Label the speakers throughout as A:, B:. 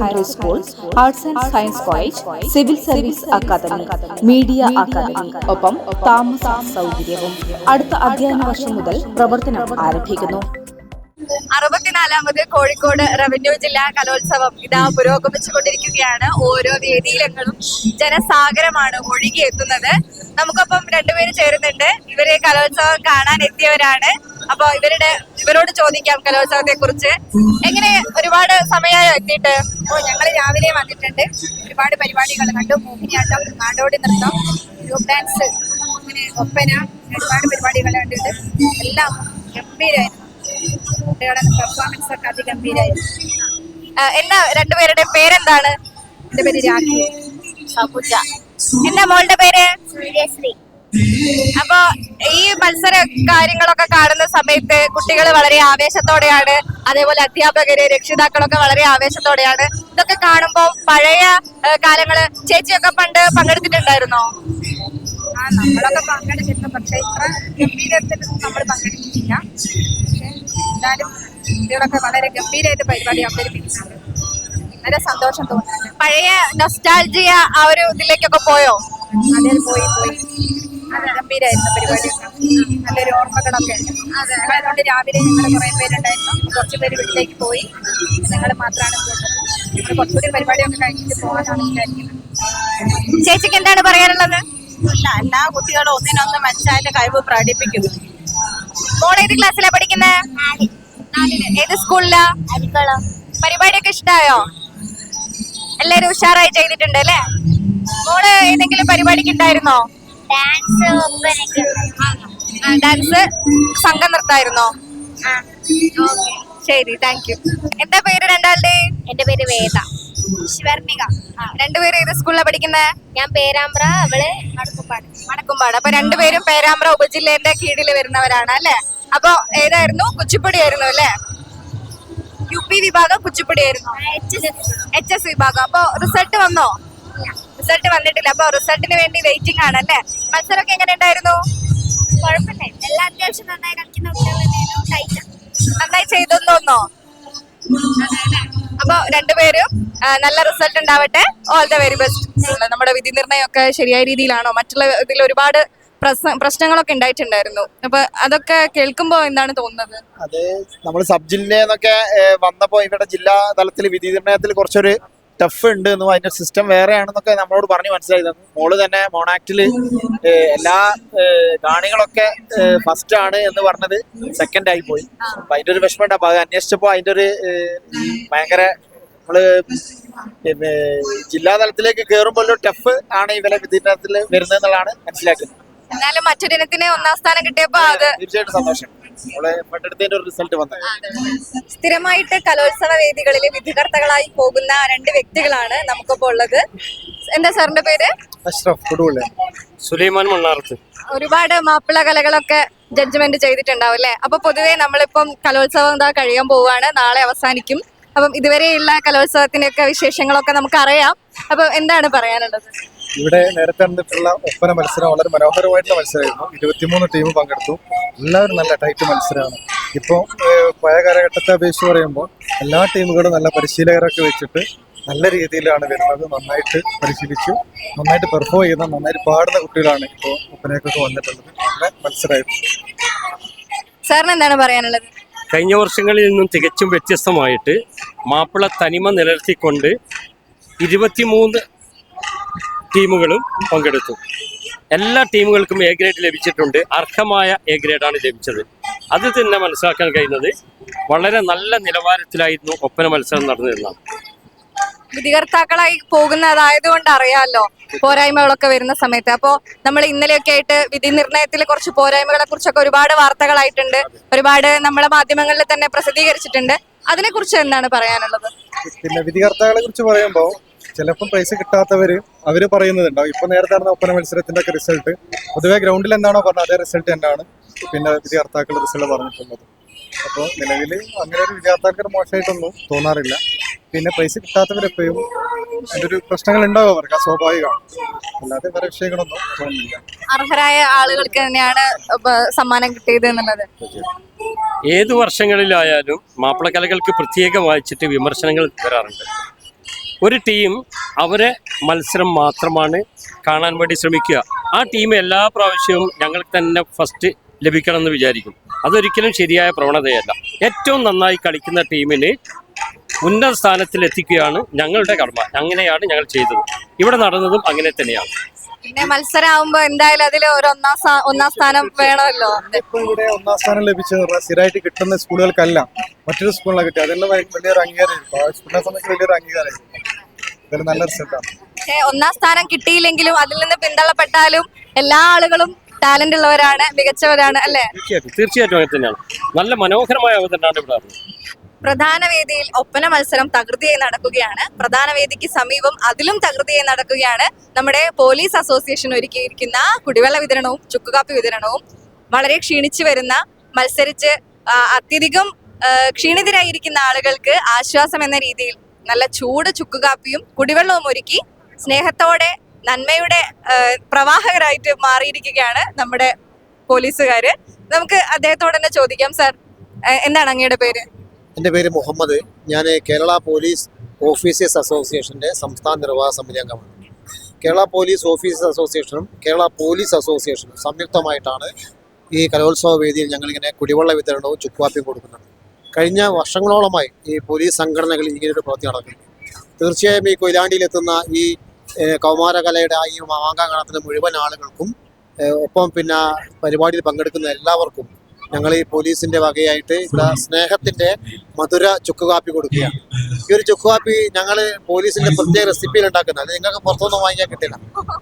A: Secondary school arts and science college civil service academy media academy ഒപ്പം താമസ സൗകര്യവും അടുത്ത അധ്യയന വർഷം മുതൽ പ്രവർത്തനം ആരംഭിക്കുന്നു.
B: അറുപത്തിനാലാമത് കോഴിക്കോട് റവന്യൂ ജില്ലാ കലോത്സവം ഇതാ പുരോഗമിച്ചുകൊണ്ടിരിക്കുകയാണ്. ഓരോ വേദിയിലങ്ങളും ജനസാഗരമാണ് ഒഴുകി എത്തുന്നത് നമുക്കൊപ്പം രണ്ടുപേര് ചേരുന്നുണ്ട്. ഇവരെ കലോത്സവം കാണാൻ എത്തിയവരാണ്. അപ്പൊ ഇവരുടെ ഇവരോട് ചോദിക്കാം കലോത്സവത്തെ കുറിച്ച് എങ്ങനെ ഒരുപാട് സമയമായോ എത്തിയിട്ട്? ഓ ഞങ്ങൾ രാവിലെ വന്നിട്ടുണ്ട്. ഒരുപാട് പരിപാടികൾ കണ്ടു. മോഹിനിയാട്ടം നാടോടി നൃത്തം ഗ്രൂപ്പ് ഡാൻസ് അങ്ങനെ ഒപ്പന ഒരുപാട് പരിപാടികൾ കണ്ടിട്ട് എല്ലാം ഗംഭീരമായിരുന്നു കുട്ടികളുടെ പെർഫോമൻസ് ഒക്കെ അതിഗംഭീരായിരുന്നു. എന്നാ രണ്ടുപേരുടെ പേരെന്താണ്? എന്റെ പേര് രാഖി. സബുജ എന്താ മോളുടെ പേര്?
C: സൂര്യശ്രീ.
B: അപ്പൊ ഈ മത്സര കാര്യങ്ങളൊക്കെ കാണുന്ന സമയത്ത് കുട്ടികൾ വളരെ ആവേശത്തോടെയാണ് അതേപോലെ അധ്യാപകര് രക്ഷിതാക്കളൊക്കെ വളരെ ആവേശത്തോടെയാണ്. ഇതൊക്കെ കാണുമ്പോൾ പഴയ കാലങ്ങൾ ചേച്ചിയൊക്കെ പണ്ട് പങ്കെടുത്തിട്ടുണ്ടായിരുന്നോ? ആ നമ്മളൊക്കെ പങ്കെടുത്തിരുന്നു. പക്ഷെ ഇത്ര ഗംഭീരത്തിൽ നമ്മൾ പങ്കെടുത്തിട്ടില്ല. പക്ഷെ എന്തായാലും കുട്ടികളൊക്കെ വളരെ ഗംഭീരമായിട്ട് പരിപാടി അവതരിപ്പിക്കുന്നുണ്ട്. വളരെ സന്തോഷം തോന്നുന്നുണ്ട്. പഴയ നൊസ്റ്റാൾജിയ ആ ഒരു ഇതിലേക്കൊക്കെ പോയോ? അതെ പോയി പോയി. ഗംഭീരായിരുന്നു പരിപാടി നല്ലൊരു ഓർമ്മകളൊക്കെ അതുകൊണ്ട് രാവിലെ ഞങ്ങൾ കുറെ പേരുണ്ടായിരുന്നു. കുറച്ച് പേര് വീട്ടിലേക്ക് പോയി. ഞങ്ങൾ മാത്രമാണ് ഞങ്ങൾ കുറച്ചുകൂടി പരിപാടിയൊക്കെ കഴിഞ്ഞിട്ട് പോകാനാണ് വിചാരിക്കുന്നത്. ചേച്ചിക്ക് എന്താണ് പറയാനുള്ളത്?
C: എല്ലാ കുട്ടികളും ഒന്നിനൊന്ന് മെച്ചായിട്ട് കഴിവ് പ്രകടിപ്പിക്കുന്നു.
B: മോൾ ഏത് ക്ലാസ്സിലാ പഠിക്കുന്നത് ഏത് സ്കൂളിലാ? പരിപാടിയൊക്കെ ഇഷ്ടായോ? എല്ലാരും ഉഷാറായി ചെയ്തിട്ടുണ്ട് അല്ലേ? മോൾ ഏതെങ്കിലും പരിപാടിക്ക് ഉണ്ടായിരുന്നോ?
C: ഡാൻസ് ഒപ്പനൊക്കെ
B: ഡാൻസ് സംഘം നിർത്തായിരുന്നോ ശരി താങ്ക് യു എന്താ പേര് രണ്ടാളുടെ
C: എന്റെ പേര് വേദ. ശിവർണിക.
B: രണ്ടുപേരും ഏത് സ്കൂളിലാണ് പഠിക്കുന്നത്
C: ഞാൻ പേരാമ്പ്ര അവൾ വടക്കുംപാട്
B: വടക്കുംപാട് അപ്പൊ രണ്ടുപേരും പേരാമ്പ്ര ഉപജില്ലേന്റെ കീഴിൽ വരുന്നവരാണ് അല്ലെ? അപ്പൊ ഏതായിരുന്നു? കുച്ചിപ്പുടി ആയിരുന്നു അല്ലെ? യു പി വിഭാഗം കുച്ചിപ്പുടി ആയിരുന്നു എച്ച് എസ് വിഭാഗം. അപ്പൊ റിസൾട്ട് വന്നോ? റിസൾട്ട് വന്നിട്ടില്ല. അപ്പൊ റിസൾട്ടിന് വേണ്ടി വെയിറ്റിംഗ് ആണ് അല്ലേ മത്സരമൊക്കെ എങ്ങനെ ഉണ്ടായിരുന്നു?
C: കുഴപ്പമില്ല. എല്ലാം അത്യാവശ്യം നന്നായി കളിക്കുന്ന
B: ചെയ്തെന്ന് തോന്നോ അപ്പൊ രണ്ടുപേരും നല്ല റിസൾട്ട് ഉണ്ടാവട്ടെ. ഓൾ ദ വെരി ബെസ്റ്റ് നമ്മുടെ വിധി നിർണയം ഒക്കെ ശരിയായ രീതിയിലാണോ? മറ്റുള്ള ഇതിൽ ഒരുപാട് പ്രശ്നങ്ങളൊക്കെ ഉണ്ടായിട്ടുണ്ടായിരുന്നു. അപ്പൊ അതൊക്കെ കേൾക്കുമ്പോ എന്താണ് തോന്നുന്നത്?
D: അത്. നമ്മൾ സബ് ജില്ലയെന്നൊക്കെ വന്നപ്പോ ഇവിടെ ജില്ലാ തലത്തിൽ വിധി നിർണയത്തിൽ കുറച്ചൊരു ടഫ് ഉണ്ട് എന്നും അതിന്റെ സിസ്റ്റം വേറെയാണെന്നൊക്കെ നമ്മളോട് പറഞ്ഞു മനസ്സിലായി. തന്നു മോൾ തന്നെ മോണാക്റ്റിൽ എല്ലാ കാണികളൊക്കെ ഫസ്റ്റ് ആണ് എന്ന് പറഞ്ഞത് സെക്കൻഡ് ആയി പോയി. അപ്പൊ അതിന്റെ ഒരു വിഷമമുണ്ട്. അപ്പൊ അത് അന്വേഷിച്ചപ്പോ അതിന്റെ ഒരു ഭയങ്കര നമ്മൾ പിന്നെ ജില്ലാ തലത്തിലേക്ക് കയറുമ്പോൾ ടഫ് ആണ് ഇവരെ വിദ്യാഭ്യാസത്തിൽ നിർണയത്തിൽ വരുന്നത് എന്നുള്ളതാണ് മനസ്സിലാക്കുന്നത്.
B: എന്നാലും മറ്റൊരു ഇനത്തിന് ഒന്നാം സ്ഥാനം കിട്ടിയപ്പോ അത്
D: തീർച്ചയായിട്ടും സന്തോഷം. നമ്മൾ പണ്ടെടുത്തതിന്റെ ഒരു റിസൾട്ട് വന്നത്
B: സ്ഥിരമായിട്ട് കലോത്സവ വേദികളിൽ വിധികർത്തകളായി പോകുന്ന രണ്ട് വ്യക്തികളാണ് നമുക്കിപ്പോ ഉള്ളത്. എന്താ സാറിന്റെ പേര്?
D: അഷ്റഫ്
E: സുലൈമാൻ മണ്ണാർത്ത്.
B: ഒരുപാട് മാപ്പിള കലകളൊക്കെ ജഡ്ജ്മെന്റ് ചെയ്തിട്ടുണ്ടാവും അല്ലെ? അപ്പൊ പൊതുവേ നമ്മളിപ്പം കലോത്സവം എന്താ കഴിയാൻ പോവാണ് നാളെ അവസാനിക്കും. അപ്പം ഇതുവരെയുള്ള കലോത്സവത്തിന്റെയൊക്കെ വിശേഷങ്ങളൊക്കെ നമുക്ക് അറിയാം അപ്പൊ എന്താണ് പറയാനുള്ളത്?
F: ഇവിടെ നേരത്തെ നടന്നിട്ടുള്ള ഒപ്പന മത്സരം വളരെ മനോഹരമായിട്ടുള്ള മത്സരമായിരുന്നു. ഇരുപത്തിമൂന്ന് ടീം പങ്കെടുത്തു. എല്ലാവരും നല്ല ടൈറ്റ് മത്സരമാണ്. ഇപ്പോൾ പഴയ കാലഘട്ടത്തെ അപേക്ഷിച്ച് പറയുമ്പോൾ എല്ലാ ടീമുകളും നല്ല പരിശീലകരൊക്കെ വെച്ചിട്ട് നല്ല രീതിയിലാണ് വരുന്നത്. നന്നായിട്ട് പരിശീലിച്ചു. നന്നായിട്ട് പെർഫോം ചെയ്യുന്ന നന്നായിട്ട് പാടുന്ന കുട്ടികളാണ് ഇപ്പോൾ ഒപ്പനയൊക്കെ വന്നിട്ടുള്ളത്. നല്ല മത്സരമായിരുന്നു.
B: സാറിന് എന്താണ് പറയാനുള്ളത്?
E: കഴിഞ്ഞ വർഷങ്ങളിൽ നിന്നും തികച്ചും വ്യത്യസ്തമായിട്ട് മാപ്പിള തനിമ നിലനിർത്തിക്കൊണ്ട് ഇരുപത്തിമൂന്ന് ടീമുകളും പങ്കെടുത്തു. എല്ലാ ടീമുകൾക്കും എ ഗ്രേഡ് ലഭിച്ചിട്ടുണ്ട്. അർഹമായ എ ഗ്രേഡാണ് ലഭിച്ചത്. അത് തന്നെ മനസ്സിലാക്കാൻ കഴിയുന്നത് വളരെ നല്ല നിലവാരത്തിലായിരുന്നു ഒപ്പന മത്സരം നടന്നിരുന്നത്.
B: വിധികർത്താക്കളായി പോകുന്നതായതുകൊണ്ട് അറിയാമല്ലോ പോരായ്മകളൊക്കെ വരുന്ന സമയത്ത്. അപ്പോ നമ്മൾ ഇന്നലെയൊക്കെ ആയിട്ട് വിധി നിർണയത്തിൽ കുറച്ച് പോരായ്മകളെ കുറിച്ചൊക്കെ ഒരുപാട് വാർത്തകളായിട്ടുണ്ട്. ഒരുപാട് നമ്മളെ മാധ്യമങ്ങളിൽ തന്നെ പ്രസിദ്ധീകരിച്ചിട്ടുണ്ട്. അതിനെ കുറിച്ച് എന്താണ് പറയാനുള്ളത്?
F: പിന്നെ വിധികർത്താക്കളെ കുറിച്ച് പറയുമ്പോൾ ചിലപ്പോൾ പ്രൈസ് കിട്ടാത്തവര് അവർ പറയുന്നതുണ്ടാവും. ഇപ്പൊ നേരത്തെ നടന്ന ഒപ്പന മത്സരത്തിന്റെ ഒക്കെ റിസൾട്ട് പൊതുവെ ഗ്രൗണ്ടിൽ എന്താണോ പറഞ്ഞത് അതേ റിസൾട്ട് തന്നെയാണ്. പിന്നെ വിധികർത്താക്കൾ റിസൾട്ട് പറഞ്ഞിട്ടുള്ളത്. അപ്പോൾ നിലവിൽ അങ്ങനെ ഒരു വിദ്യാർത്ഥികൾക്ക് മോശമായിട്ടൊന്നും തോന്നാറില്ല. പിന്നെ പ്രൈസ് കിട്ടാത്തവരെപ്പോഴും അതിന്റെ ഒരു പ്രശ്നങ്ങൾ ഉണ്ടാവും അവർക്ക് ആ സ്വാഭാവികമാണ്. അല്ലാതെ വേറെ വിഷയങ്ങളൊന്നും തോന്നുന്നില്ല.
B: അർഹരായ ആളുകൾക്ക് തന്നെയാണ് സമ്മാനം കിട്ടിയത് എന്നുള്ളത്.
E: ഏത് വർഷങ്ങളിലായാലും മാപ്പിളക്കലകൾക്ക് പ്രത്യേകം വായിച്ചിട്ട് വിമർശനങ്ങൾ വരാറുണ്ട്. ഒരു ടീം അവരെ മത്സരം മാത്രമാണ് കാണാൻ വേണ്ടി ശ്രമിക്കുക. ആ ടീം എല്ലാ പ്രാവശ്യവും ഞങ്ങൾക്ക് തന്നെ ഫസ്റ്റ് ലഭിക്കണമെന്ന് വിചാരിക്കും. അതൊരിക്കലും ശരിയായ പ്രവണതയല്ല. ഏറ്റവും നന്നായി കളിക്കുന്ന ടീമിന് ഉന്നത സ്ഥാനത്തിൽ എത്തിക്കുകയാണ് ഞങ്ങളുടെ കടമ അങ്ങനെയാണ് ഞങ്ങൾ ചെയ്തത്. ഇവിടെ നടന്നതും അങ്ങനെ തന്നെയാണ്.
B: പിന്നെ മത്സരമാകുമ്പോ എന്തായാലും അതിൽ ഒരു ഒന്നാം ഒന്നാം സ്ഥാനം വേണമല്ലോ.
F: ഇപ്പോൾ ഇവിടെ ഒന്നാം സ്ഥാനം ലഭിച്ചത് സ്ഥിരമായിട്ട് കിട്ടുന്ന സ്കൂളുകൾക്കല്ല മറ്റൊരു സ്കൂളിലാണ് കിട്ടിയത് അതെല്ലാം വലിയൊരു അംഗീകാരമായിരിക്കും ആ സ്കൂളിനെ സംബന്ധിച്ച് വലിയൊരു അംഗീകാരമായിരിക്കും നല്ല റിസൾട്ടാണ്.
B: പക്ഷെ ഒന്നാം സ്ഥാനം കിട്ടിയില്ലെങ്കിലും അതിൽ നിന്ന് പിന്തള്ളപ്പെട്ടാലും എല്ലാ ആളുകളും ടാലന്റ് ഉള്ളവരാണ് മികച്ചവരാണ് അല്ലേ?
E: തീർച്ചയായിട്ടും തീർച്ചയായിട്ടും അങ്ങനെ തന്നെയാണ്. നല്ല മനോഹരമായ അവതരണമാണ് ഇവിടെ
B: പ്രധാന വേദിയിൽ ഒപ്പന മത്സരം തകൃതിയായി നടക്കുകയാണ്. പ്രധാന വേദിക്ക് സമീപം അതിലും തകൃതിയായി നടക്കുകയാണ്. നമ്മുടെ പോലീസ് അസോസിയേഷൻ ഒരുക്കിയിരിക്കുന്ന കുടിവെള്ള വിതരണവും ചുക്കുകാപ്പി വിതരണവും വളരെ ക്ഷീണിച്ചു വരുന്ന മത്സരിച്ച് ആ, അത്യധികം ആ, ക്ഷീണിതരായിരിക്കുന്ന ആളുകൾക്ക് ആശ്വാസം എന്ന രീതിയിൽ നല്ല ചൂട് ചുക്കുകാപ്പിയും കുടിവെള്ളവും ഒരുക്കി സ്നേഹത്തോടെ നന്മയുടെ പ്രവാഹകരായിട്ട് മാറിയിരിക്കുകയാണ് നമ്മുടെ പോലീസുകാര്. നമുക്ക് അദ്ദേഹത്തോട് തന്നെ ചോദിക്കാം സാർ. എന്താണ് അങ്ങയുടെ പേര്?
G: എന്റെ പേര് മുഹമ്മദ്. ഞാൻ കേരള പോലീസ് ഓഫീസേഴ്സ് അസോസിയേഷന്റെ സംസ്ഥാന നിർവാഹ സമിതി അംഗമാണ്. കേരള പോലീസ് ഓഫീസേഴ്സ് അസോസിയേഷനും കേരള പോലീസ് അസോസിയേഷനും സംയുക്തമായിട്ടാണ് ഈ കലോത്സവ വേദിയിൽ ഞങ്ങളിങ്ങനെ കുടിവെള്ള വിതരണവും ചുക്കുവാപ്പിയും കൊടുക്കുന്നത്. കഴിഞ്ഞ വർഷങ്ങളോളമായി ഈ പോലീസ് സംഘടനകൾ ഇങ്ങനൊരു പ്രവൃത്തി നടക്കുന്നു തീർച്ചയായും ഈ കൊയിലാണ്ടിയിലെത്തുന്ന ഈ കൗമാരകലയുടെ ആ ഈ മാങ്കാ കാണുന്ന മുഴുവൻ ആളുകൾക്കും ഒപ്പം പിന്നെ പരിപാടിയിൽ പങ്കെടുക്കുന്ന എല്ലാവർക്കും ഞങ്ങൾ ഈ പോലീസിന്റെ വകയായിട്ട് സ്നേഹത്തിന്റെ മധുര ചുക്കുകാപ്പി കൊടുക്കുകയാണ്. ഈ ഒരു ചുക്കുകാപ്പി ഞങ്ങൾ പോലീസിന്റെ പ്രത്യേക റെസിപ്പിയിൽ ഉണ്ടാക്കുന്നത്. അത് നിങ്ങൾക്ക് പുറത്തൊന്നും വാങ്ങിക്കാൻ കിട്ടില്ല.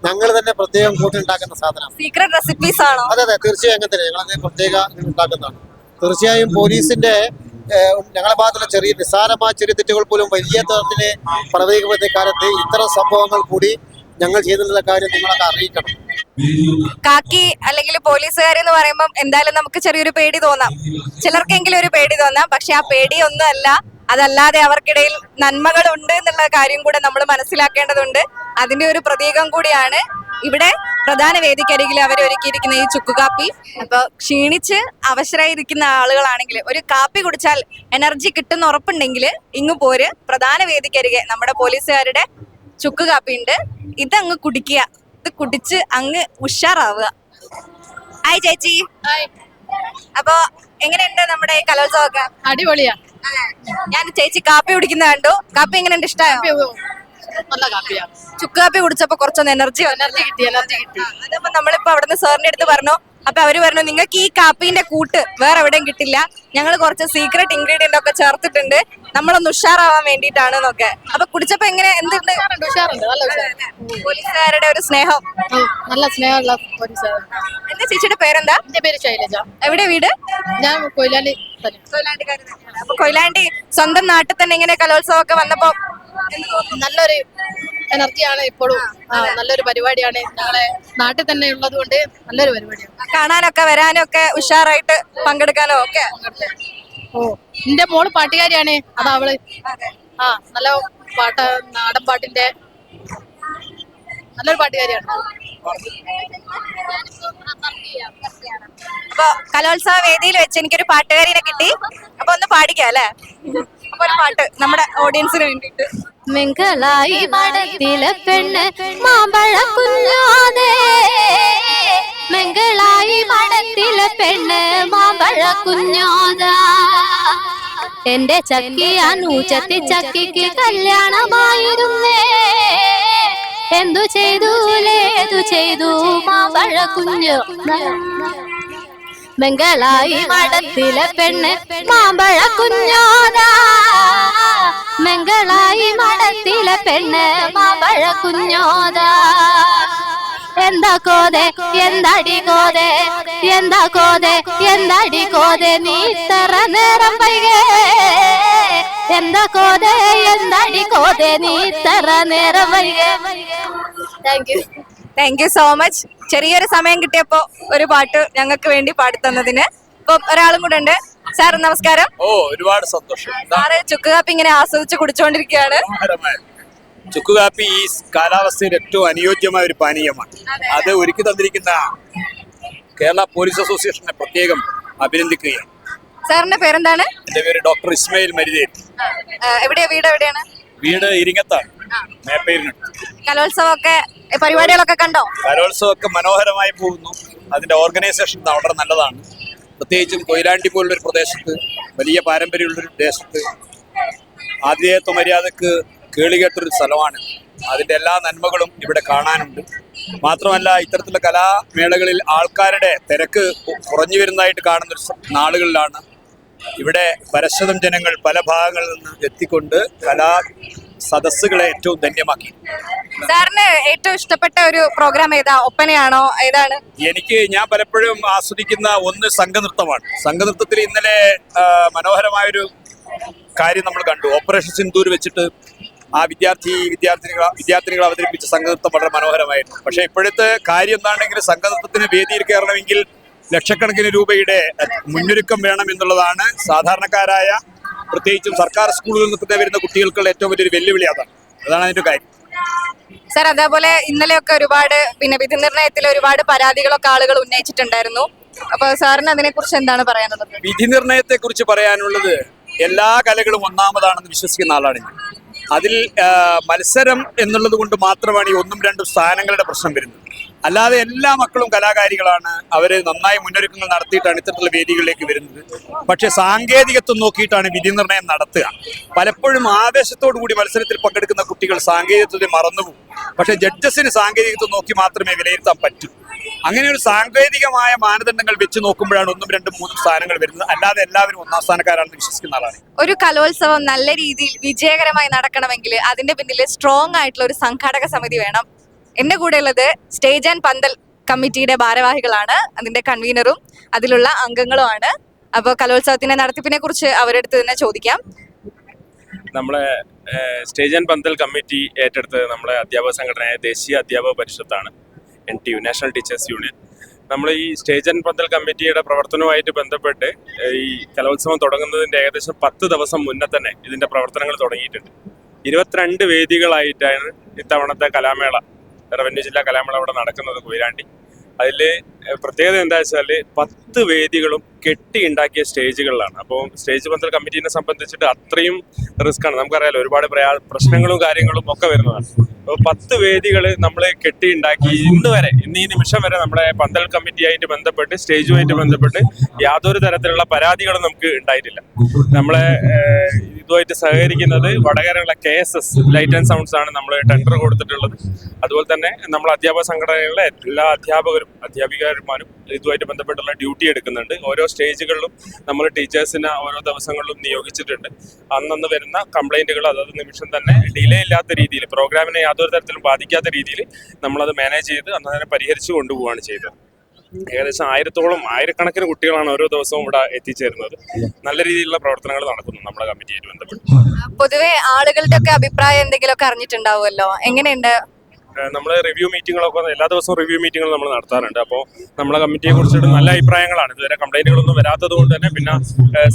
G: ഞങ്ങൾ തന്നെ പ്രത്യേകം കൂട്ടിലുണ്ടാക്കുന്ന സാധനം
B: സീക്രട്ട് റെസിപ്പീസ് ആണോ?
G: അതെ അതെ തീർച്ചയായും അങ്ങനെ തന്നെ. ഞങ്ങൾ ഞങ്ങളത് പ്രത്യേക ഉണ്ടാക്കുന്നതാണ്. തീർച്ചയായും പോലീസിന്റെ ഞങ്ങളുടെ ഭാഗത്തുള്ള ചെറിയ നിസ്സാരമായ ചെറിയ തെറ്റുകൾ പോലും വലിയ തരത്തിൽ പ്രവചിക്കപ്പെടുന്ന കാലത്ത് ഇത്തരം സംഭവങ്ങൾ കൂടി ഞങ്ങൾ ചെയ്തിട്ടുള്ള കാര്യം നിങ്ങളൊക്കെ അറിയിക്കണം.
B: കാക്കി അല്ലെങ്കിൽ പോലീസുകാർ എന്ന് പറയുമ്പോൾ എന്തായാലും നമുക്ക് ചെറിയൊരു പേടി തോന്നാം. ചിലർക്കെങ്കിലും ഒരു പേടി തോന്നാം. പക്ഷെ ആ പേടി ഒന്നും അല്ല അതല്ലാതെ അവർക്കിടയിൽ നന്മകൾ ഉണ്ട് എന്നുള്ള കാര്യം കൂടെ നമ്മൾ മനസ്സിലാക്കേണ്ടതുണ്ട്. അതിന്റെ ഒരു പ്രതീകം കൂടിയാണ് ഇവിടെ പ്രധാന വേദിക്കരികിൽ അവർ ഒരുക്കിയിരിക്കുന്ന ഈ ചുക്കുകാപ്പി. അപ്പൊ ക്ഷീണിച്ച് അവശരായിരിക്കുന്ന ആളുകളാണെങ്കിൽ ഒരു കാപ്പി കുടിച്ചാൽ എനർജി കിട്ടുന്ന ഉറപ്പുണ്ടെങ്കിൽ ഇങ്ങ് പോര്. പ്രധാന വേദിക്കരികെ നമ്മുടെ പോലീസുകാരുടെ ചുക്ക് കാപ്പി ഉണ്ട്. ഇതങ്ങ് കുടിക്കുക. ഇത് കുടിച്ച് അങ്ങ് ഉഷാറാവുക. ഹായ് ചേച്ചി. അപ്പൊ എങ്ങനെയുണ്ട് നമ്മുടെ കലോത്സവമൊക്കെ?
H: അടിപൊളിയാ.
B: ഞാൻ ചേച്ചി കാപ്പി കുടിക്കുന്ന കണ്ടു. കാപ്പി എങ്ങനെയുണ്ട്? ഇഷ്ടമായോ
H: നല്ല കാപ്പിയാ.
B: ചുക്കാപ്പി കുടിച്ചപ്പോ കുറച്ചൊന്ന് എനർജി
H: എനർജി കിട്ടി എനർജി കിട്ടി.
B: അതപ്പോ നമ്മളിപ്പോ അവിടുന്ന് സാറിന്റെ അടുത്ത് പറഞ്ഞു അപ്പൊ അവർ പറഞ്ഞു നിങ്ങൾക്ക് ഈ കാപ്പിന്റെ കൂട്ട് വേറെ എവിടെയും കിട്ടില്ല. ഞങ്ങൾ കുറച്ച് സീക്രട്ട് ഇൻഗ്രീഡിയന്റ് ഒക്കെ ചേർത്തിട്ടുണ്ട്. നമ്മളൊന്ന് ഉഷാറാവാൻ വേണ്ടിയിട്ടാണ് എന്നൊക്കെ അപ്പൊ കുടിച്ചപ്പോ എങ്ങനെ എന്തുണ്ട് പോലീസുകാരുടെ ഒരു സ്നേഹം.
H: നല്ല സ്നേഹമുള്ള
B: എന്റെ ചേച്ചിയുടെ പേരെന്താ?
H: എന്റെ പേര് ശൈലജ.
B: എവിടെ വീട്?
H: ഞാൻ കൊയിലാണ്ടി
B: കൊയിലാണ്ടിക്കാരി കൊയിലാണ്ടി സ്വന്തം നാട്ടിൽ തന്നെ ഇങ്ങനെ കലോത്സവം ഒക്കെ വന്നപ്പോ?
H: നല്ലൊരു എനർജിയാണ് ഇപ്പോഴും. നല്ലൊരു പരിപാടിയാണ് ഞങ്ങളെ നാട്ടിൽ തന്നെ ഉള്ളത് കൊണ്ട് നല്ലൊരു പരിപാടിയാണ്.
B: കാണാനൊക്കെ വരാനൊക്കെ ഉഷാറായിട്ട് പങ്കെടുക്കാനോ ഒക്കെ?
H: ഓ എന്റെ മോൾ പാട്ടുകാരിയാണ്. അതാ അവൾ. ആ നല്ല പാട്ട് നാടൻ പാട്ടിന്റെ നല്ലൊരു പാട്ടുകാരിയാണ്.
B: അപ്പൊ കലോത്സവ വേദിയിൽ വെച്ച് എനിക്കൊരു പാട്ടുകാരിനെ കിട്ടി. അപ്പൊ ഒന്ന് പാടിക്കാം അല്ലേ? അപ്പൊ ഒരു പാട്ട് നമ്മുടെ ഓഡിയൻസിന് വേണ്ടിയിട്ട്.
I: മെങ്കളായി മടത്തിലെ പെണ്ണ് മാമ്പഴ കുഞ്ഞാതെ മെങ്കളായി മടത്തിലെ പെണ്ണ് മാമ്പഴ കുഞ്ഞോത എന്റെ ചക്കി അനൂച്ചത്തി ചക്കിക്ക് കല്യാണമായിരുന്നേ. എന്തു ചെയ്തു ലേതു ചെയ്തു മാമ്പഴ കുഞ്ഞു മെങ്കളായി മടത്തിലെ പെണ്ണ് മാമ്പഴ കുഞ്ഞോതാ മംഗളായി മടത്തിലെ പെണ്ണ് മാമ്പഴ കുഞ്ഞോതാ എന്താ കോതെ എന്താടി കോതെ എന്താ കോതെ എന്താടി കോതെ നീ ഇത്ര നേരം വൈകേ. എന്താ കോതെ എന്താടി കോതെ നീ ഇത്ര നേരം വൈകേ. Thank you
B: thank you so much ചെറിയൊരു സമയം കിട്ടിയപ്പോ ഒരു പാട്ട് ഞങ്ങൾക്ക് വേണ്ടി പാടിത്തന്നതിന്. ഇപ്പൊ ഒരാളും കൂടെ ഉണ്ട്. സാർ നമസ്കാരം.
J: ഓ ഒരുപാട് സന്തോഷം.
B: സാറ് ചുക്ക് കാപ്പി ഇങ്ങനെ ആസ്വദിച്ച് കുടിച്ചുകൊണ്ടിരിക്കുകയാണ്
J: ചുക്ക് കാപ്പി ഈ കാലാവസ്ഥയിൽ ഏറ്റവും അനുയോജ്യമായ ഒരു പാനീയമാണ്. അത്. ഒരുക്കി തന്നിരിക്കുന്ന കേരള പോലീസ് അസോസിയേഷനെ പ്രത്യേകം അഭിനന്ദിക്കുകയാണ്.
B: സാറിന്റെ പേരെന്താണ്?
J: എന്റെ പേര് ഡോക്ടർ ഇസ്മയിൽ
B: ആ, എവിടെയാ വീട് എവിടെയാണ്?
J: വീട് ഇരിങ്ങത്താണ്. മേപ്പേരിനടുത്ത്.
B: കലോത്സവമൊക്കെ പരിപാടികളൊക്കെ കണ്ടോ?
J: കലോത്സവമൊക്കെ മനോഹരമായി പോകുന്നു. അതിന്റെ ഓർഗനൈസേഷൻ വളരെ നല്ലതാണ്. പ്രത്യേകിച്ചും കൊയിലാണ്ടി പോലുള്ളൊരു പ്രദേശത്ത് വലിയ പാരമ്പര്യമുള്ളൊരു പ്രദേശത്ത് ആതിഥേയത്വ മര്യാദയ്ക്ക് കേളികെട്ടൊരു സ്ഥലമാണ്. അതിന്റെ എല്ലാ നന്മകളും ഇവിടെ കാണാനുണ്ട്. മാത്രമല്ല ഇത്തരത്തിലുള്ള കലാമേളകളിൽ ആൾക്കാരുടെ തിരക്ക് കുറഞ്ഞു വരുന്നതായിട്ട് കാണുന്ന നാളുകളിലാണ്. ഇവിടെ പരശ്വതം ജനങ്ങൾ പല ഭാഗങ്ങളിൽ നിന്ന് എത്തിക്കൊണ്ട് കലാ സദസ്സുകളെ ഏറ്റവും ധന്യമാക്കി.
B: സാറിന് ഏറ്റവും ഇഷ്ടപ്പെട്ട ഒരു പ്രോഗ്രാം ഏതാ? ഒപ്പനയാണോ? ഏതാണ്?
J: എനിക്ക് ഞാൻ പലപ്പോഴും ആസ്വദിക്കുന്ന ഒന്ന് സംഘനൃത്തമാണ്. സംഘനൃത്തത്തിൽ ഇന്നലെ മനോഹരമായൊരു കാര്യം നമ്മൾ കണ്ടു. ഓപ്പറേഷൻ സിന്ദൂർ വെച്ചിട്ട് ആ വിദ്യാർത്ഥി വിദ്യാർത്ഥിനികൾ വിദ്യാർത്ഥിനികൾ അവതരിപ്പിച്ച സംഘനൃത്തം വളരെ മനോഹരമായിരുന്നു. പക്ഷേ ഇപ്പോഴത്തെ കാര്യം എന്താണെങ്കിൽ സംഘനൃത്തത്തിന് വേദിയിൽ കയറണമെങ്കിൽ ലക്ഷക്കണക്കിന് രൂപയുടെ മുന്നൊരുക്കം വേണം എന്നുള്ളതാണ് സാധാരണക്കാരായ പ്രത്യേകിച്ചും സർക്കാർ സ്കൂളുകളിൽ നിന്നൊക്കെ വരുന്ന കുട്ടികൾക്കുള്ള ഏറ്റവും വലിയൊരു വെല്ലുവിളി അതാണ്. അതാണ് അതിന്റെ കാര്യം.
B: സർ അതേപോലെ ഇന്നലെയൊക്കെ ഒരുപാട് പിന്നെ വിധി നിർണയത്തിൽ ഒരുപാട് പരാതികളൊക്കെ ആളുകൾ ഉന്നയിച്ചിട്ടുണ്ടായിരുന്നു. അപ്പൊ സാറിന് അതിനെ കുറിച്ച് എന്താണ് പറയാനുള്ളത്?
J: വിധി നിർണയത്തെ കുറിച്ച് പറയാനുള്ളത് എല്ലാ കലകളും ഒന്നാമതാണെന്ന് വിശ്വസിക്കുന്ന ആളാണ് ഞാൻ. അതിൽ മത്സരം എന്നുള്ളത് കൊണ്ട് മാത്രമാണ് ഈ ഒന്നും രണ്ടും സ്ഥാനങ്ങളുടെ പ്രശ്നം വരുന്നത്. അല്ലാതെ എല്ലാ മക്കളും കലാകാരികളാണ്. അവർ നന്നായി മുന്നൊരുക്കങ്ങൾ നടത്തിയിട്ടാണ് ഇത്തരത്തിലുള്ള വേദികളിലേക്ക് വരുന്നത്. പക്ഷേ സാങ്കേതികത്വം നോക്കിയിട്ടാണ് വിധി നിർണയം നടത്തുക. പലപ്പോഴും ആവേശത്തോടു കൂടി മത്സരത്തിൽ പങ്കെടുക്കുന്ന കുട്ടികൾ സാങ്കേതികത്വത്തെ മറന്നുപോകും. പക്ഷെ ജഡ്ജസിന് സാങ്കേതികത്വം നോക്കി മാത്രമേ വിലയിരുത്താൻ പറ്റൂ. അങ്ങനെ ഒരു സാങ്കേതികമായ മാനദണ്ഡങ്ങൾ വെച്ച് നോക്കുമ്പോഴാണ് ഒന്നും രണ്ടും മൂന്നും സ്ഥാനങ്ങൾ വരുന്നത്. അല്ലാതെ എല്ലാവരും ഒന്നാം സ്ഥാനക്കാരാണെന്ന് വിശ്വസിക്കുന്ന ആളാണ്.
B: ഒരു കലോത്സവം നല്ല രീതിയിൽ വിജയകരമായി നടക്കണമെങ്കിൽ അതിന്റെ പിന്നിൽ സ്ട്രോങ് ആയിട്ടുള്ള ഒരു സംഘാടക സമിതി വേണം. എന്റെ കൂടെയുള്ളത് സ്റ്റേജ് ആൻഡ് പന്തൽ കമ്മിറ്റിയുടെ ഭാരവാഹികളാണ്. അതിന്റെ കൺവീനറും അതിലുള്ള അംഗങ്ങളുമാണ്. അപ്പോൾ കലോത്സവത്തിന്റെ നടത്തിപ്പിനെ കുറിച്ച് അവരുടെ അടുത്ത് തന്നെ ചോദിക്കാം.
K: നമ്മളെ സ്റ്റേജ് ആൻഡ് പന്തൽ കമ്മിറ്റി ഏറ്റെടുത്തത് നമ്മളെ അധ്യാപക സംഘടനയായ ദേശീയ അധ്യാപക പരിഷത്താണ് N T U national teachers union നമ്മൾ ഈ സ്റ്റേജ് ആൻഡ് പന്തൽ കമ്മിറ്റിയുടെ പ്രവർത്തനവുമായിട്ട് ബന്ധപ്പെട്ട് ഈ കലോത്സവം തുടങ്ങുന്നതിന്റെ ഏകദേശം പത്ത് ദിവസം മുന്നേ തന്നെ ഇതിന്റെ പ്രവർത്തനങ്ങൾ തുടങ്ങിയിട്ടുണ്ട്. ഇരുപത്തിരണ്ട് വേദികളായിട്ടാണ് ഇത്തവണത്തെ കലാമേള റവന്യൂ ജില്ലാ കലാമേള അവിടെ നടക്കുന്നത് കൊയിലാണ്ടി. അതിൽ പ്രത്യേകത എന്താ വെച്ചാൽ പത്ത് വേദികളും കെട്ടി ഉണ്ടാക്കിയ സ്റ്റേജുകളിലാണ്. അപ്പോൾ സ്റ്റേജ് പന്തൽ കമ്മിറ്റീനെ സംബന്ധിച്ചിട്ട് അത്രയും റിസ്ക് ആണ് നമുക്കറിയാലോ ഒരുപാട് പ്രയാ പ്രശ്നങ്ങളും കാര്യങ്ങളും ഒക്കെ വരുന്നതാണ്. അപ്പോൾ പത്ത് വേദികൾ നമ്മൾ കെട്ടി ഉണ്ടാക്കി ഇന്ന് വരെ ഇന്ന് ഈ നിമിഷം വരെ നമ്മുടെ പന്തൽ കമ്മിറ്റിയായിട്ട് ബന്ധപ്പെട്ട് സ്റ്റേജുമായിട്ട് ബന്ധപ്പെട്ട് യാതൊരു തരത്തിലുള്ള പരാതികളും നമുക്ക് ഉണ്ടായിട്ടില്ല. നമ്മളെ ഇതുമായിട്ട് സഹകരിക്കുന്നത് വടകരയുള്ള K S S light and sounds ആണ് നമ്മൾ ടെൻഡർ കൊടുത്തിട്ടുള്ളത്. അതുപോലെ തന്നെ നമ്മൾ അധ്യാപക സംഘടനകളിലെ എല്ലാ അധ്യാപകരും അധ്യാപികമാരും ഇതുമായിട്ട് ബന്ധപ്പെട്ടുള്ള ഡ്യൂട്ടി എടുക്കുന്നുണ്ട്. ഓരോ സ്റ്റേജുകളിലും നമ്മൾ ടീച്ചേഴ്സിനെ ഓരോ ദിവസങ്ങളിലും നിയോഗിച്ചിട്ടുണ്ട്. അന്നന്ന് വരുന്ന കംപ്ലൈന്റുകൾ അതത് നിമിഷം തന്നെ ഡിലേ ഇല്ലാത്ത രീതിയിൽ പ്രോഗ്രാമിനെ യാതൊരു തരത്തിലും ബാധിക്കാത്ത രീതിയിൽ നമ്മളത് മാനേജ് ചെയ്ത് അന്ന് തന്നെ പരിഹരിച്ചു കൊണ്ടുപോവുകയാണ് ചെയ്തത്. ഏകദേശം ആയിരത്തോളം ആയിരക്കണക്കിന് കുട്ടികളാണ് ഓരോ ദിവസവും ഇവിടെ എത്തിച്ചേരുന്നത്. നല്ല രീതിയിലുള്ള പ്രവർത്തനങ്ങൾ നടക്കുന്നു നമ്മുടെ കമ്മിറ്റിയായിട്ട് ബന്ധപ്പെട്ട്.
B: പൊതുവെ ആളുകളുടെ ഒക്കെ അഭിപ്രായം എന്തെങ്കിലുമൊക്കെ അറിഞ്ഞിട്ടുണ്ടാവുമല്ലോ? എങ്ങനെയുണ്ട്
K: നമ്മൾ റിവ്യൂ മീറ്റിങ്ങുകളൊക്കെ എല്ലാ ദിവസവും റിവ്യൂ മീറ്റിങ്ങുകൾ നമ്മൾ നടത്താറുണ്ട്. അപ്പോൾ നമ്മളെ കമ്മിറ്റിയെ കുറിച്ചിട്ട് നല്ല അഭിപ്രായങ്ങളാണ്. ഇതുവരെ കംപ്ലൈന്റുകളൊന്നും വരാത്തത് കൊണ്ട് തന്നെ പിന്നെ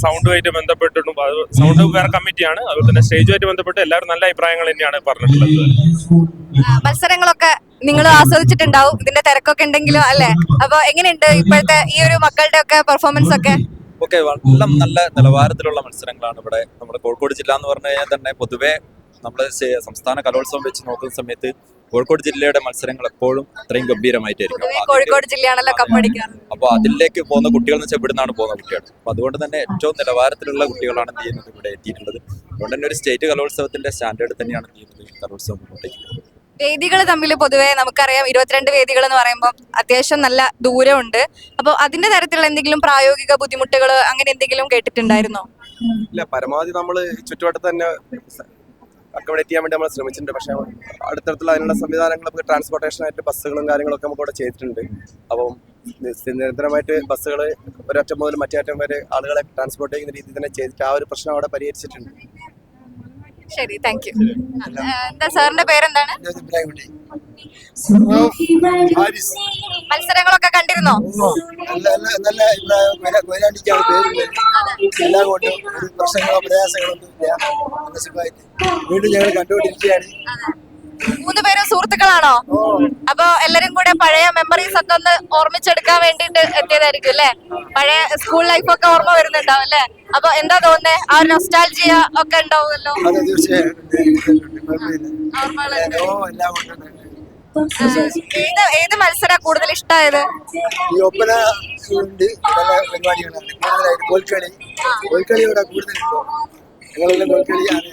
K: സൗണ്ടുമായിട്ട് ബന്ധപ്പെട്ടിട്ടും അത് സൗണ്ട് വേറെ കമ്മിറ്റിയാണ് അതുപോലെ തന്നെ സ്റ്റേജുമായിട്ട് ബന്ധപ്പെട്ട് എല്ലാവരും നല്ല അഭിപ്രായങ്ങൾ തന്നെയാണ് പറഞ്ഞിട്ടുള്ളത്.
B: മത്സരങ്ങളൊക്കെ നിങ്ങൾ ആസ്വദിച്ചിട്ടുണ്ടാവും. ഇതിന്റെ തിരക്കൊക്കെ ഉണ്ടെങ്കിലും അല്ലെ? അപ്പൊ എങ്ങനെയുണ്ട് ഇപ്പോഴത്തെ ഈ ഒരു മക്കളുടെ ഒക്കെ പെർഫോമൻസ് ഒക്കെ?
L: ഒക്കെ എല്ലാം നല്ല നിലവാരത്തിലുള്ള മത്സരങ്ങളാണ് ഇവിടെ നമ്മുടെ കോഴിക്കോട് ജില്ല എന്ന് പറഞ്ഞു കഴിഞ്ഞാൽ തന്നെ പൊതുവെ നമ്മൾ സംസ്ഥാന കലോത്സവം വെച്ച് നോക്കുന്ന സമയത്ത് കോഴിക്കോട് ജില്ലയുടെ മത്സരങ്ങൾ എപ്പോഴും അത്രയും ഗംഭീരമായിട്ടായിരിക്കും.
B: കോഴിക്കോട് ജില്ലയാണല്ലോ കപ്പടിക്കാറ്
L: അപ്പോൾ അതിലേക്ക് പോകുന്ന കുട്ടികൾ എന്ന് വെച്ചാൽ ഇവിടുന്നാണ് പോകുന്ന കുട്ടികൾ. അപ്പൊ അതുകൊണ്ട് തന്നെ ഏറ്റവും നിലവാരത്തിലുള്ള കുട്ടികളാണ് എന്ത് ചെയ്യുന്നത് ഇവിടെ എത്തിയിട്ടുള്ളത്. അതുകൊണ്ട് തന്നെ ഒരു സ്റ്റേറ്റ് കലോത്സവത്തിന്റെ സ്റ്റാൻഡേർഡ് തന്നെയാണ് എന്ത് ചെയ്യുന്നത് കലോത്സവം മുന്നോട്ടേക്ക്.
B: വേദികൾ തമ്മിൽ പൊതുവെ നമുക്കറിയാം ഇരുപത്തിരണ്ട് വേദികൾ എന്ന് പറയുമ്പോൾ അത്യാവശ്യം നല്ല ദൂരമുണ്ട്. അപ്പോൾ അതിന്റെ തരത്തിലുള്ള എന്തെങ്കിലും പ്രായോഗിക ബുദ്ധിമുട്ടുകൾ അങ്ങനെ എന്തെങ്കിലും കേട്ടിട്ടുണ്ടായിരുന്നോ?
M: ഇല്ല പരമാവധി നമ്മൾ ചുറ്റുവട്ടത്ത് തന്നെ അക്കോമഡേറ്റ് ചെയ്യാൻ വേണ്ടി നമ്മൾ ശ്രമിച്ചിട്ടുണ്ട്. പക്ഷേ അടുത്തടുത്തുള്ള അതിനുള്ള സംവിധാനങ്ങൾ നമുക്ക് ട്രാൻസ്പോർട്ടേഷൻ ആയിട്ട് ബസ്സുകളും കാര്യങ്ങളൊക്കെ നമുക്ക് ഇവിടെ ചെയ്തിട്ടുണ്ട്. അപ്പം നിരന്തരമായിട്ട് ബസ്സുകൾ ഒരറ്റം മുതൽ മറ്റേ അറ്റം വരെ ആളുകളെ ട്രാൻസ്പോർട്ട് ചെയ്യുന്ന രീതിയിൽ തന്നെ ചെയ്തിട്ട് ആ ഒരു പ്രശ്നം അവിടെ പരിഹരിച്ചിട്ടുണ്ട്.
B: ശരി താങ്ക് യു എന്താ സാറിന്റെ പേരെന്താണ്? മത്സരങ്ങളൊക്കെ കണ്ടിരുന്നോ?
N: നല്ല കൊയിലാണ്ടിക്കാണ് പേരുള്ളത് എല്ലാം കൊണ്ടും ഒരു പ്രശ്നങ്ങളോ പ്രയാസങ്ങളോ ഒന്നും ഇല്ല നല്ല സുഖമായിട്ട് വീണ്ടും ഞങ്ങൾ കണ്ടുകൊണ്ടിരിക്കുകയാണ്.
B: മൂന്ന് പേരും സുഹൃത്തുക്കളാണോ? അപ്പൊ എല്ലാരും കൂടെ പഴയ മെമ്മറീസ് ഒക്കെ ഒന്ന് ഓർമ്മിച്ചെടുക്കാൻ വേണ്ടിട്ട് എത്തിയതായിരിക്കും അല്ലെ? പഴയ സ്കൂൾ ലൈഫ് ഒക്കെ ഓർമ്മ വരുന്നുണ്ടാവും അല്ലെ? അപ്പൊ എന്താ തോന്നുന്നേ? ആ ഒരു നൊസ്റ്റാൾജിയ ഒക്കെ ഉണ്ടാവുമല്ലോ? ഏത് ഏത് മത്സര കൂടുതൽ ഇഷ്ടമായത്
N: ഈ ഒപ്പന ഉണ്ട് നല്ല പരിപാടികളാണ് കൂടുതലായിട്ട് കോൽക്കളി. കോൽക്കളി ഇവിടെ ഞങ്ങളെല്ലാം കോൽക്കളി ആണ്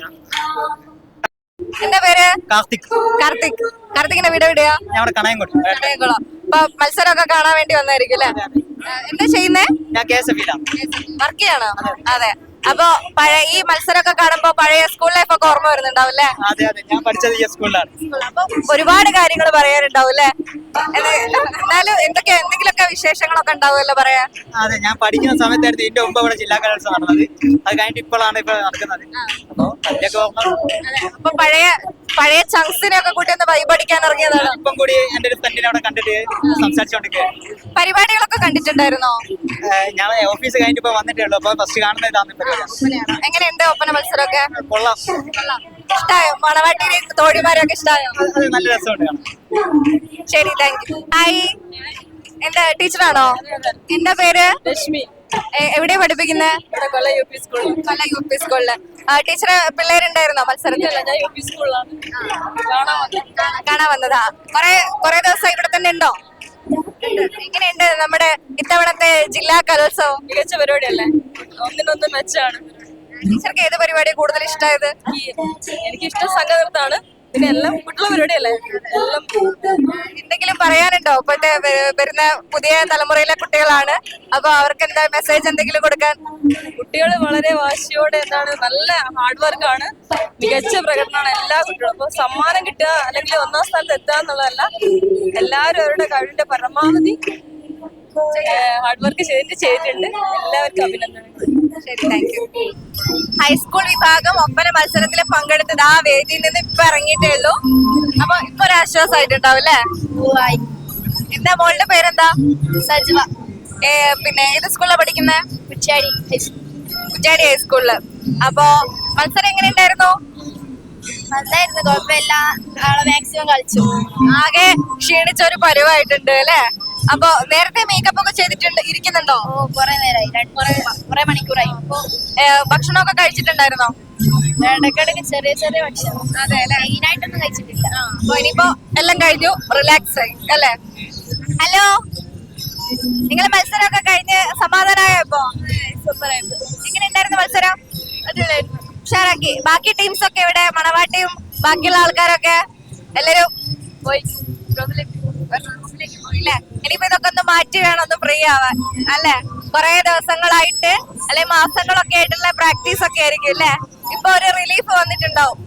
B: എന്താ പേര്?
O: കാർത്തിക്.
B: കാർത്തിക്. കാർത്തികിന്റെ വീട് എവിടെയാ?
O: ഞാൻ കണയംകോട്ട്.
B: കടയംകുളം അപ്പൊ മത്സരമൊക്കെ കാണാൻ വേണ്ടി വന്നായിരിക്കും അല്ലേ? എന്താ ചെയ്യുന്നേ?
O: ഞാൻ കെ എസ് എഫ്
B: വർക്ക് ചെയ്യണോ? അതെ. അപ്പൊ പഴയ ഈ മത്സരമൊക്കെ കാണുമ്പോ പഴയ സ്കൂൾ ലൈഫ് ഒക്കെ ഓർമ്മ വരുന്നുണ്ടാവും അല്ലേ?
O: അതെ അതെ. ഞാൻ പഠിച്ചത് ഈ സ്കൂളിലാണ്
B: അപ്പൊ ഒരുപാട് കാര്യങ്ങൾ പറയാനുണ്ടാവും അല്ലേ? എന്നാലും എന്തൊക്കെ എന്തെങ്കിലുമൊക്കെ വിശേഷങ്ങളൊക്കെ ഉണ്ടാവുമല്ലോ പറയാ
O: അതെ ഞാൻ പഠിക്കുന്ന സമയത്തായിരുന്നു ഇതിന്റെ മുമ്പ് ഇവിടെ ജില്ലാ കലോത്സവം നടന്നത്. അത് കഴിഞ്ഞിട്ട് ഇപ്പോഴാണ് ഇപ്പൊ നടക്കുന്നത്. അപ്പൊ
B: പഴയ പഴയ ചങ്സിനെ ഒക്കെ കൂട്ടി ഒന്ന് വൈപടിക്കാൻ ഇറങ്ങിയതാണ്.
O: ഇപ്പം കൂടി എന്റെ ഒരു ഫ്രണ്ടിനെ അവിടെ കണ്ടിട്ട് സംസാരിച്ചോണ്ടിരിക്കുകയാണ്.
B: പരിപാടികളൊക്കെ കണ്ടിട്ടുണ്ടായിരുന്നോ?
O: ഞാൻ ഓഫീസ് കഴിഞ്ഞിട്ട് ഇപ്പൊ വന്നിട്ടേ ഉള്ളൂ. അപ്പൊ ഫസ്റ്റ് കാണുന്ന ഇതാണ്
B: എങ്ങനെയുണ്ട് ഒപ്പന മത്സരമൊക്കെ?
O: കൊള്ളാം.
B: ഇഷ്ടായോ? മണവാട്ടിനെ തോടിമാരൊക്കെ ഇഷ്ടായോ?
O: നല്ല രസമുണ്ട്.
B: ശരി താങ്ക് യു ഹായ് എന്താ ടീച്ചറാണോ? എന്താ പേര്?
H: ലക്ഷ്മി
B: എവിടെ പഠിപ്പിക്കുന്നത്
H: കൊല്ല യു പി സ്കൂളിൽ.
B: കൊല്ല യു പി സ്കൂളിൽ. ടീച്ചറ് പിള്ളേരുണ്ടായിരുന്നോ മത്സരത്തിൽ?
H: കാണാൻ വന്നതാ.
B: കൊറേ കൊറേ ദിവസം ഇവിടെ തന്നെ ഉണ്ടോ? എങ്ങനെയുണ്ട് നമ്മുടെ ഇത്തവണത്തെ ജില്ലാ കലോത്സവം?
H: മികച്ച പരിപാടിയല്ലേ? ഒന്നിനൊന്ന് മെച്ചാണ്.
B: ടീച്ചർക്ക് ഏത് പരിപാടി കൂടുതൽ ഇഷ്ടമായത്
H: എനിക്ക് ഇഷ്ടം സംഘനൃത്താണ് പിന്നെ എല്ലാം കുട്ടികളുടെ പരിപാടിയല്ലേ? എല്ലാം
B: പറയാനുണ്ടോ? ഇപ്പോഴത്തെ വരുന്ന പുതിയ തലമുറയിലെ കുട്ടികളാണ്. അപ്പൊ അവർക്ക് എന്താ മെസ്സേജ് എന്തെങ്കിലും കൊടുക്കാൻ?
H: കുട്ടികൾ വളരെ വാശിയോടെ എന്താണ് നല്ല ഹാർഡ് വർക്ക് ആണ്. മികച്ച പ്രകടനമാണ് എല്ലാ കുട്ടികളും. അപ്പൊ സമ്മാനം കിട്ടുക അല്ലെങ്കിൽ ഒന്നാം സ്ഥാനത്ത് എത്തുക എന്നുള്ളതല്ല എല്ലാവരും അവരുടെ കഴിവിന്റെ പരമാവധി ഹാർഡ് വർക്ക് ചെയ്തിട്ട് ചെയ്തിട്ടുണ്ട്. എല്ലാവർക്കും അഭിനന്ദനങ്ങൾ.
B: ശരി താങ്ക് യു ഹൈസ്കൂൾ വിഭാഗം ഒപ്പന മത്സരത്തിൽ പങ്കെടുത്തത് ആ വേദിയിൽ നിന്ന് ഇപ്പൊ ഇറങ്ങിയിട്ടേ ഉള്ളൂ. അപ്പൊ ഇപ്പൊ ഒരു ആശ്വാസമായിട്ടുണ്ടാവും അല്ലേ? എന്താ മോളുടെ പേരെന്താ? സജിവ. ഏ, പിന്നെ ഏത് സ്കൂളിലാ പഠിക്കുന്നത് കുറ്റാടി കുറ്റാടി ഹൈസ്കൂളിൽ അപ്പൊ മത്സരം എങ്ങനെ ഉണ്ടായിരുന്നു?
C: നന്നായിരുന്നു കുഴപ്പമില്ല. മാക്സിമം കളിച്ചു.
B: ആകെ ക്ഷീണിച്ച ഒരു പരുവായിട്ടുണ്ട് അല്ലേ? അപ്പൊ നേരത്തെ മേക്കപ്പ് ഒക്കെ ചെയ്തിട്ടുണ്ട് ഇരിക്കുന്നുണ്ടോ?
C: കുറെ നേരമായി കുറെ മണിക്കൂറായി.
B: ഭക്ഷണമൊക്കെ കഴിച്ചിട്ടുണ്ടായിരുന്നോ?
C: ഇടയ്ക്കിടയ്ക്ക് ചെറിയ ചെറിയ ഭക്ഷണം.
B: അതെ
C: മെയിനായിട്ടൊന്നും കഴിച്ചിട്ടില്ല.
B: അപ്പൊ ഇനിയിപ്പോ എല്ലാം കഴിഞ്ഞു റിലാക്സ് ആയി അല്ലേ? ഹലോ? നിങ്ങൾ മത്സരമൊക്കെ കഴിഞ്ഞ് സമാധാനമായപ്പോ സൂപ്പറായിരുന്നു എങ്ങനെ ഉണ്ടായിരുന്നു മത്സരം? ഉഷാറാക്കി. ബാക്കി ടീംസ് ഒക്കെ ഇവിടെ മണവാട്ടിയും ബാക്കിയുള്ള ആൾക്കാരൊക്കെ? എല്ലാരും പോയി. റൂമിലേക്ക് ഇനിയിപ്പോ ഇതൊക്കെ ഒന്ന് മാറ്റി വേണം ഒന്ന് ഫ്രീ ആവാൻ അല്ലെ? കുറെ ദിവസങ്ങളായിട്ട് അല്ലെ മാസങ്ങളൊക്കെ ആയിട്ടുള്ള പ്രാക്ടീസ് ഒക്കെ ആയിരിക്കും അല്ലെ? ഇപ്പൊ ഒരു റിലീഫ് വന്നിട്ടുണ്ടാവും.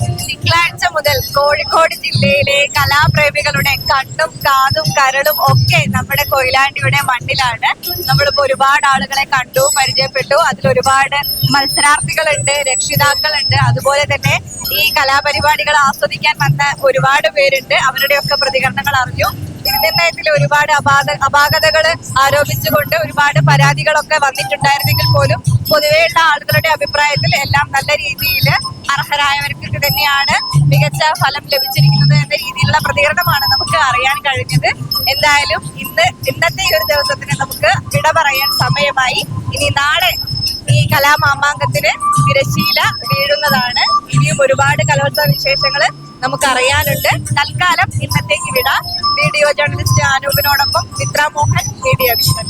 B: തിങ്കളാഴ്ച മുതൽ കോഴിക്കോട് ജില്ലയിലെ കലാപ്രേമികളുടെ കണ്ണും കാതും കരളും ഒക്കെ നമ്മുടെ കൊയിലാണ്ടിയുടെ മണ്ണിലാണ്. നമ്മളിപ്പോ ഒരുപാട് ആളുകളെ കണ്ടു പരിചയപ്പെട്ടു. അതിൽ ഒരുപാട് മത്സരാർത്ഥികളുണ്ട് രക്ഷിതാക്കളുണ്ട്. അതുപോലെ തന്നെ ഈ കലാപരിപാടികൾ ആസ്വദിക്കാൻ വന്ന ഒരുപാട് പേരുണ്ട്. അവരുടെയൊക്കെ പ്രതികരണങ്ങൾ അറിഞ്ഞു. ഇതിൽ ഒരുപാട് അപാത അപാകതകൾ ആരോപിച്ചുകൊണ്ട് ഒരുപാട് പരാതികളൊക്കെ വന്നിട്ടുണ്ടായിരുന്നെങ്കിൽ പോലും പൊതുവെയുള്ള ആളുകളുടെ അഭിപ്രായത്തിൽ എല്ലാം നല്ല രീതിയിൽ അർഹരായവർക്ക് തന്നെയാണ് മികച്ച ഫലം ലഭിച്ചിരിക്കുന്നത് എന്ന രീതിയിലുള്ള പ്രതികരണമാണ് നമുക്ക് അറിയാൻ കഴിഞ്ഞത്. എന്തായാലും ഇന്ന് ഇന്നത്തെ ഈ ഒരു ദിവസത്തിന് നമുക്ക് വിട പറയാൻ സമയമായി. ഇനി നാളെ ഈ കലാമാമാങ്കത്തിന് തിരശീല വീഴുന്നതാണ്. ഇനിയും ഒരുപാട് കലോത്സവ വിശേഷങ്ങൾ നമുക്ക് അറിയാനുണ്ട് തൽക്കാലം ഇന്നത്തേക്ക് വിട. വീഡിയോ ജേർണലിസ്റ്റ് അനൂപിനോടൊപ്പം മിത്ര മോഹൻ മീഡിയ വിഷൻ